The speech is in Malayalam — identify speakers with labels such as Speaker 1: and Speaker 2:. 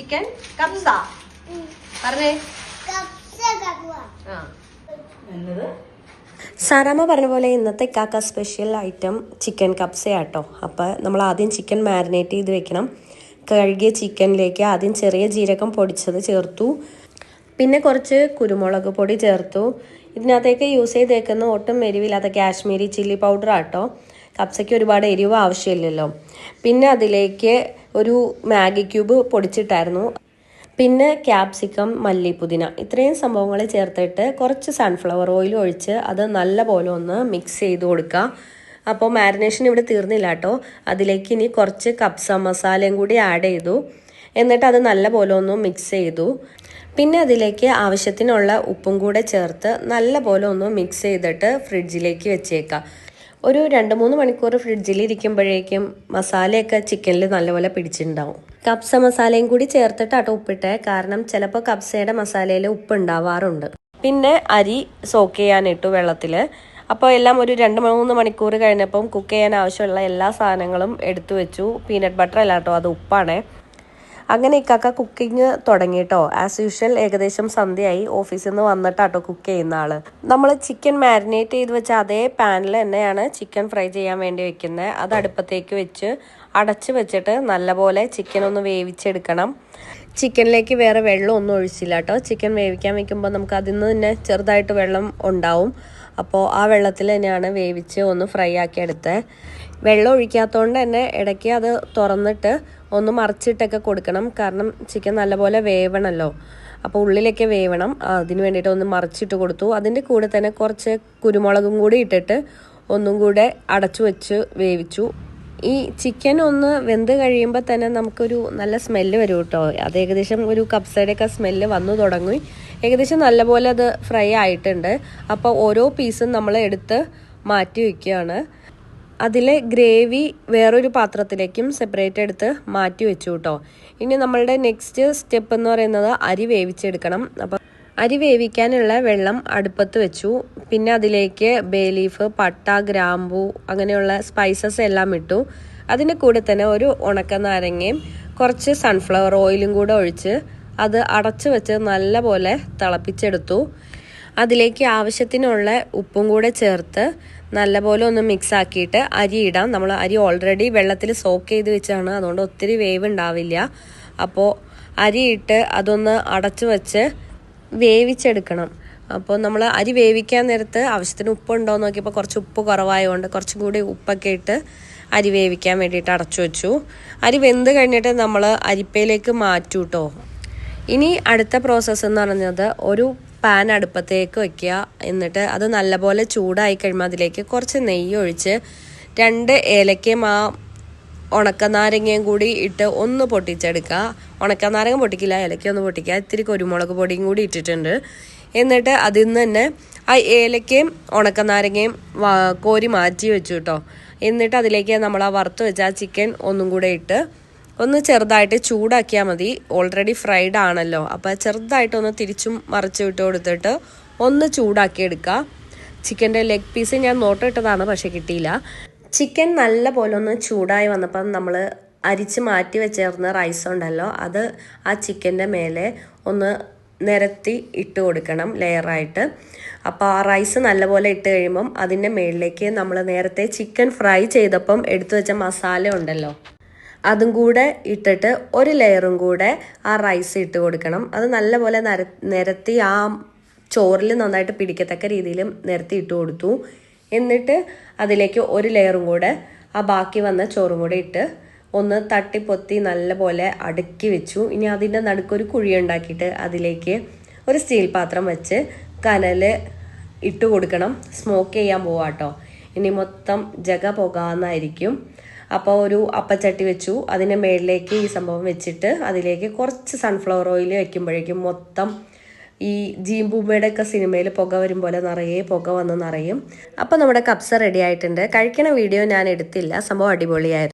Speaker 1: ചിക്കൻ കപ്സ പറഞ്ഞേ.
Speaker 2: എന്നത്?
Speaker 1: സാറാമ്മ പറഞ്ഞ പോലെ ഇന്നത്തെ കാക്ക സ്പെഷ്യൽ ഐറ്റം ചിക്കൻ കപ്സയാട്ടോ അപ്പോൾ നമ്മൾ ആദ്യം ചിക്കൻ മാരിനേറ്റ് ചെയ്ത് വെക്കണം. കഴുകിയ ചിക്കനിലേക്ക് ആദ്യം ചെറിയ ജീരകം പൊടിച്ചത് ചേർത്തു. പിന്നെ കുറച്ച് കുരുമുളക് പൊടി ചേർത്തു. ഇതിനകത്തേക്ക് യൂസ് ചെയ്തേക്കുന്ന ഒട്ടും എരിവില്ലാത്ത കാശ്മീരി ചില്ലി പൗഡർ ആട്ടോ കപ്സയ്ക്ക് ഒരുപാട് എരിവ് ആവശ്യമില്ലല്ലോ. പിന്നെ അതിലേക്ക് ഒരു മാഗി ക്യൂബ് പൊടിച്ചിട്ടായിരുന്നു. പിന്നെ ക്യാപ്സിക്കം മല്ലി പുതിന ഇത്രയും സംഭവങ്ങൾ ചേർത്തിട്ട് കുറച്ച് സൺഫ്ലവർ ഓയിൽ ഒഴിച്ച് അത് നല്ല പോലെ ഒന്ന് മിക്സ് ചെയ്ത് കൊടുക്കുക അപ്പോൾ മാരിനേഷൻ ഇവിടെ തീർന്നില്ല കേട്ടോ. അതിലേക്ക് ഇനി കുറച്ച് കപ്സ മസാലയും കൂടി ആഡ് ചെയ്തു. എന്നിട്ട് അത് നല്ല പോലെ ഒന്ന് മിക്സ് ചെയ്തു. പിന്നെ അതിലേക്ക് ആവശ്യത്തിനുള്ള ഉപ്പും കൂടെ ചേർത്ത് നല്ല പോലെ ഒന്ന് മിക്സ് ചെയ്തിട്ട് ഫ്രിഡ്ജിലേക്ക് വെച്ചേക്കാം. ഒരു രണ്ട് മൂന്ന് മണിക്കൂർ ഫ്രിഡ്ജിൽ ഇരിക്കുമ്പോഴേക്കും മസാലയൊക്കെ ചിക്കനിൽ നല്ലപോലെ പിടിച്ചിട്ടുണ്ടാവും. കപ്സ മസാലയും കൂടി ചേർത്തിട്ടാട്ടോ ഉപ്പിട്ടെ. കാരണം ചിലപ്പോൾ കപ്സയുടെ മസാലയിൽ ഉപ്പ് ഉണ്ടാവാറുണ്ട്. പിന്നെ അരി സോക്ക് ചെയ്യാനിട്ടു വെള്ളത്തിൽ അപ്പോൾ എല്ലാം ഒരു രണ്ട് മൂന്ന് മണിക്കൂർ കഴിഞ്ഞപ്പം കുക്ക് ചെയ്യാൻ ആവശ്യമുള്ള എല്ലാ സാധനങ്ങളും എടുത്തു വെച്ചു. പീനട്ട് ബട്ടർ അല്ല കേട്ടോ അത് ഉപ്പാണേ. അങ്ങനെ ഇക്കാക്ക കുക്കിംഗ് തുടങ്ങിട്ടോ ആസ് യൂഷ്വൽ ഏകദേശം സന്ധ്യയായി ഓഫീസിൽ നിന്ന് വന്നിട്ടാട്ടോ കുക്ക് ചെയ്യുന്ന ആൾ. നമ്മൾ ചിക്കൻ മാരിനേറ്റ് ചെയ്ത് വെച്ച അതേ പാനിൽ തന്നെയാണ് ചിക്കൻ ഫ്രൈ ചെയ്യാൻ വേണ്ടി വെക്കുന്നത് അത് അടുപ്പത്തേക്ക് വെച്ച് അടച്ച് വെച്ചിട്ട് നല്ലപോലെ ചിക്കൻ ഒന്ന് വേവിച്ചെടുക്കണം. ചിക്കനിലേക്ക് വേറെ വെള്ളം ഒന്നും ഒഴിച്ചില്ല കേട്ടോ ചിക്കൻ വേവിക്കാൻ വെക്കുമ്പോൾ നമുക്ക് അതിൽ നിന്ന് തന്നെ ചെറുതായിട്ട് വെള്ളം ഉണ്ടാവും. അപ്പോൾ ആ വെള്ളത്തിൽ തന്നെയാണ് വേവിച്ച് ഒന്ന് ഫ്രൈ ആക്കി എടുത്തത് വെള്ളം ഒഴിക്കാത്തതുകൊണ്ട് തന്നെ ഇടയ്ക്ക് അത് തുറന്നിട്ട് ഒന്ന് മറിച്ചിട്ടൊക്കെ കൊടുക്കണം. കാരണം ചിക്കൻ നല്ലപോലെ വേവണമല്ലോ അപ്പോൾ ഉള്ളിലൊക്കെ വേവണം. അതിന് വേണ്ടിയിട്ട് ഒന്ന് മറിച്ചിട്ട് കൊടുത്തു. അതിന്റെ കൂടെ തന്നെ കുറച്ച് കുരുമുളകും കൂടി ഇട്ടിട്ട് ഒന്നും കൂടെ അടച്ചു വെച്ച് വേവിച്ചു. ഈ ചിക്കൻ ഒന്ന് വെന്ത് കഴിയുമ്പോൾ തന്നെ നമുക്കൊരു നല്ല സ്മെല്ല് വരും കേട്ടോ. അത് ഏകദേശം ഒരു കപ്സയുടെയൊക്കെ സ്മെല്ല് വന്നു തുടങ്ങി. ഏകദേശം നല്ലപോലെ അത് ഫ്രൈ ആയിട്ടുണ്ട്. അപ്പോൾ ഓരോ പീസും നമ്മൾ എടുത്ത് മാറ്റി വയ്ക്കുകയാണ് അതിലെ ഗ്രേവി വേറൊരു പാത്രത്തിലേക്കും സെപ്പറേറ്റ് എടുത്ത് മാറ്റി വെച്ചു കേട്ടോ ഇനി നമ്മളുടെ നെക്സ്റ്റ് സ്റ്റെപ്പ് എന്ന് പറയുന്നത് അരി വേവിച്ചെടുക്കണം. അപ്പം അരി വേവിക്കാനുള്ള വെള്ളം അടുപ്പത്ത് വെച്ചു. പിന്നെ അതിലേക്ക് ബേലീഫ് പട്ട ഗ്രാമ്പു അങ്ങനെയുള്ള സ്പൈസസ് എല്ലാം ഇട്ടു. അതിന്റെ കൂടെ തന്നെ ഒരു ഉണക്ക നാരങ്ങയും കുറച്ച് സൺഫ്ലവർ ഓയിലും കൂടെ ഒഴിച്ച് അത് അടച്ചു വെച്ച് നല്ലപോലെ തിളപ്പിച്ചെടുത്തു. അതിലേക്ക് ആവശ്യത്തിനുള്ള ഉപ്പും കൂടെ ചേർത്ത് നല്ലപോലെ ഒന്ന് മിക്സ് ആക്കിയിട്ട് അരി ഇടാം. നമ്മൾ അരി ഓൾറെഡി വെള്ളത്തിൽ സോക്ക് ചെയ്ത് വെച്ചാണ്. അതുകൊണ്ട് ഒത്തിരി വേവ് ഉണ്ടാവില്ല. അപ്പോൾ അരി ഇട്ട് അതൊന്ന് അടച്ചു വെച്ച് വേവിച്ചെടുക്കണം. അപ്പോൾ നമ്മൾ അരി വേവിക്കാൻ നേരത്ത് ആവശ്യത്തിന് ഉപ്പുണ്ടോ എന്ന് നോക്കിയപ്പോൾ കുറച്ച് ഉപ്പ് കുറവായതുകൊണ്ട് കുറച്ചും കൂടി ഉപ്പൊക്കെ ഇട്ട് അരി വേവിക്കാൻ വേണ്ടിയിട്ട് അടച്ചു വെച്ചു. അരി വെന്ത് കഴിഞ്ഞിട്ട് നമ്മൾ അരിപ്പയിലേക്ക് മാറ്റൂട്ടോ. ഇനി അടുത്ത പ്രോസസ്സ് എന്ന് പറഞ്ഞത് ഒരു പാൻ അടുപ്പത്തേക്ക് വെക്കുക. എന്നിട്ട് അത് നല്ലപോലെ ചൂടായി കഴിയുമ്പോൾ അതിലേക്ക് കുറച്ച് നെയ്യ് ഒഴിച്ച് രണ്ട് ഏലക്കയും ആ ഉണക്കനാരങ്ങയും കൂടി ഇട്ട് ഒന്ന് പൊട്ടിച്ചെടുക്കുക. ഉണക്കനാരങ്ങ പൊട്ടിക്കില്ല ഏലക്ക ഒന്ന് പൊട്ടിക്കുക. ഇത്തിരി കുരുമുളക് പൊടിയും കൂടി ഇട്ടിട്ടുണ്ട്. എന്നിട്ട് അതിൽ നിന്ന് തന്നെ ആ ഏലക്കയും ഉണക്കനാരങ്ങയും നാരങ്ങയും കോരി മാറ്റി വെച്ചു കേട്ടോ. എന്നിട്ട് അതിലേക്ക് നമ്മൾ ആ വറുത്ത് വെച്ച ആ ചിക്കൻ ഒന്നും കൂടെ ഇട്ട് ഒന്ന് ചെറുതായിട്ട് ചൂടാക്കിയാൽ മതി. ഓൾറെഡി ഫ്രൈഡ് ആണല്ലോ. അപ്പോൾ ചെറുതായിട്ടൊന്ന് തിരിച്ചും മറിച്ച് വിട്ട് കൊടുത്തിട്ട് ഒന്ന് ചൂടാക്കിയെടുക്കുക ചിക്കന്റെ ലെഗ് പീസ് ഞാൻ നോട്ടിട്ടതാണ് പക്ഷേ കിട്ടിയില്ല. ചിക്കൻ നല്ല പോലെ ഒന്ന് ചൂടായി വന്നപ്പം നമ്മൾ അരിച്ച് മാറ്റി വെച്ചേർന്ന റൈസ് ഉണ്ടല്ലോ അത് ആ ചിക്കന്റെ മേലെ ഒന്ന് നിരത്തി ഇട്ട് കൊടുക്കണം ലെയറായിട്ട് അപ്പോൾ ആ റൈസ് നല്ലപോലെ ഇട്ട് കഴിയുമ്പം അതിന്റെ മേളിലേക്ക് നമ്മൾ നേരത്തെ ചിക്കൻ ഫ്രൈ ചെയ്തപ്പം എടുത്തു വെച്ച മസാല ഉണ്ടല്ലോ. അതും കൂടെ ഇട്ടിട്ട് ഒരു ലെയറും കൂടെ ആ റൈസ് ഇട്ട് കൊടുക്കണം. അത് നല്ലപോലെ നര നിരത്തി ആ ചോറിൽ നന്നായിട്ട് പിടിക്കത്തക്ക രീതിയിൽ നിരത്തി ഇട്ട് കൊടുത്തു. എന്നിട്ട് അതിലേക്ക് ഒരു ലെയറും കൂടെ ആ ബാക്കി വന്ന ചോറും കൂടെ ഇട്ട് ഒന്ന് തട്ടിപ്പൊത്തി നല്ലപോലെ അടുക്കി വെച്ചു. ഇനി അതിന്റെ നടുക്കൊരു കുഴി ഉണ്ടാക്കിയിട്ട് അതിലേക്ക് ഒരു സ്റ്റീൽ പാത്രം വെച്ച് കനൽ ഇട്ട് കൊടുക്കണം. സ്മോക്ക് ചെയ്യാൻ പോവാട്ടോ. ഇനി മൊത്തം ജഗ പോകാന്നായിരിക്കും. അപ്പോൾ ഒരു അപ്പച്ചട്ടി വെച്ചു. അതിന്റെ മേളിലേക്ക് ഈ സംഭവം വെച്ചിട്ട് അതിലേക്ക് കുറച്ച് സൺഫ്ലവർ ഓയിൽ വെക്കുമ്പോഴേക്കും മൊത്തം ഈ ജീംബൂമ്മയുടെ ഒക്കെ സിനിമയിൽ പുക വരും പോലെ നിറയെ പുക വന്ന് നിറയും. അപ്പോൾ നമ്മുടെ കപ്സ റെഡി ആയിട്ടുണ്ട്. കഴിക്കണ വീഡിയോ ഞാൻ എടുത്തില്ല. സംഭവം അടിപൊളിയായിരുന്നു.